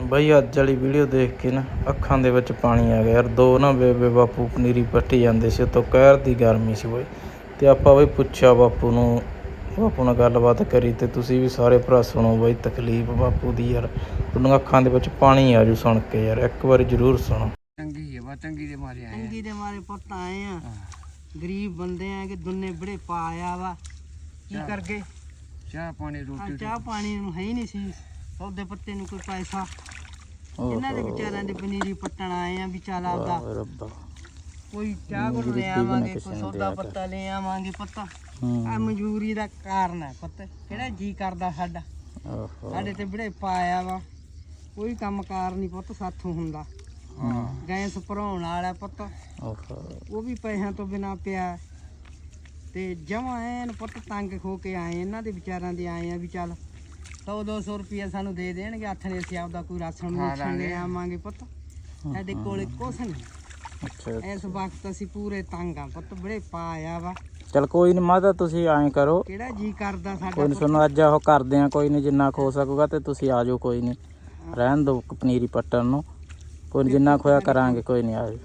ਬਈ ਅੱਜ ਵਾਲੀ ਵੀਡੀਓ ਦੇਖ ਕੇ ਨਾ ਅੱਖਾਂ ਦੇ ਵਿੱਚ ਪਾਣੀ ਆ ਗਿਆ ਯਾਰ। ਦੋ ਨਾ ਬੇਬੇ ਬਾਪੂ ਪਨੀਰੀ ਪੱਟੀ ਜਾਂਦੇ ਸੀ ਉਤੋਂ ਕਹਿਰ ਦੀ ਗਰਮੀ ਸੀ ਬਈ। ਤੇ ਆਪਾਂ ਬਈ ਪੁੱਛਿਆ ਬਾਪੂ ਨੂੰ ਬਾਪੂ ਨਾਲ ਗੱਲਬਾਤ ਕਰੀ ਤੇ ਤੁਸੀਂ ਵੀ ਸਾਰੇ ਭਰਾ ਸੁਣੋ ਬਈ ਤਕਲੀਫ ਬਾਪੂ ਦੀ ਯਾਰ। ਤੁਹਾਡੀਆਂ ਅੱਖਾਂ ਦੇ ਵਿੱਚ ਪਾਣੀ ਆ ਜੂ ਸੁਣ ਕੇ ਯਾਰ ਇੱਕ ਵਾਰੀ ਜ਼ਰੂਰ ਸੁਣੋ। ਤੰਗੀ ਹੈ ਵਾ ਤੰਗੀ ਦੇ ਮਾਰੇ ਆਏ ਤੰਗੀ ਦੇ ਮਾਰੇ ਪੁੱਤ ਆਏ ਆ। ਗਰੀਬ ਬੰਦੇ ਆ ਕਿ ਦੁੰਨੇ ਬੜੇ ਪਾ ਆਇਆ ਵਾ। ਕੀ ਚਾਹ। ਕਰ ਗਏ? ਚਾਹ ਪਾਣੀ ਰੋਟੀ। ਚਾਹ ਪਾਣੀ ਨੂੰ ਹੈ ਹੀ ਨਹੀਂ ਸੀ। ਸੌਦੇ ਪੱਤੇ ਨੂੰ ਕੋਈ ਪੈਸਾ। ਇਹਨਾਂ ਦੇ ਵਿਚਾਰਿਆਂ ਦੇ ਪਨੀਰੀ ਪੱਟਣ ਆਏ ਆ ਵੀ ਚੱਲ ਆਪਦਾ ਰੱਬਾ। ਕੋਈ ਚਾਹ ਕੋਲ ਲੈ ਆਵਾਂਗੇ ਕੋਈ ਸੌਦਾ ਪੱਤਾ ਲੈ ਆਵਾਂਗੇ ਪੱਤਾ। ਆ ਮਜਬੂਰੀ ਦਾ ਕਾਰਨ ਹੈ ਪੁੱਤ। ਕਿਹੜਾ ਜੀ ਕਰਦਾ ਸਾਡਾ। ਸਾਡੇ ਤੇ ਬੜੇ ਪਾਇਆ ਵਾ। ਕੋਈ ਕੰਮ ਕਾਰ ਨਹੀਂ ਪੁੱਤ ਸਾਥੋਂ ਹੁੰਦਾ। ਹਾਂ। ਗੈਸ ਭਰਾਉਣ ਵਾਲਾ ਪੁੱਤ। ਉਹ ਵੀ ਪੈਸਿਆਂ ਤੋਂ ਬਿਨਾ ਪਿਆ। ਤੇ ਜਮਾਂ ਐਨ ਪੁੱਤ ਤੰਗ ਹੋ ਕੇ ਆਏ ਇਹਨਾਂ ਦੇ ਵਿਚਾਰਾਂ ਦੇ ਆਏ ਆ ਵੀ ਚੱਲ 100 200 ਰੁਪਿਆ ਸਾਨੂੰ ਦੇ ਦੇਣਗੇ। ਹੱਥ ਨੇ ਅਸੀਂ ਆਪਦਾ ਕੋਈ ਰਾਸ਼ਨ ਖਾ ਲੈ ਲਾਂਗੇ। ਆਵਾਂਗੇ ਪੁੱਤ। ਸਾਡੇ ਕੋਲੇ ਕੁਛ ਨਹੀਂ ਅੱਛਾ ਇਸ ਵਕਤ ਅਸੀਂ ਪੂਰੇ ਤੰਗ ਆ ਪੁੱਤ ਬੜੇ ਪਾਇਆ ਵਾ। ਚਲ ਕੋਈ ਨਹੀਂ ਮਾਤਾ ਤੁਸੀਂ ਐਂ ਕਰੋ। ਕਿਹੜਾ ਜੀ ਕਰਦਾ ਸਾਡਾ ਕੋਈ ਨਹੀਂ ਪੁੱਤ? ਤੁਹਾਨੂੰ ਅੱਜ ਉਹ ਕਰਦੇ ਆ ਕੋਈ ਨਹੀਂ ਜਿੰਨਾ ਕੁ ਹੋ ਸਕੂਗਾ ਤੇ ਤੁਸੀਂ ਆ ਜਾਓ ਕੋਈ ਨਹੀਂ ਰਹਿਣ ਦਿਓ ਪਨੀਰੀ ਪੱਟਣ ਨੂੰ। ਕੋਈ ਨੀ ਜਿੰਨਾ ਕੁ ਹੋਇਆ ਕਰਾਂਗੇ ਕੋਈ ਨਹੀਂ ਆ ਜਾਓ।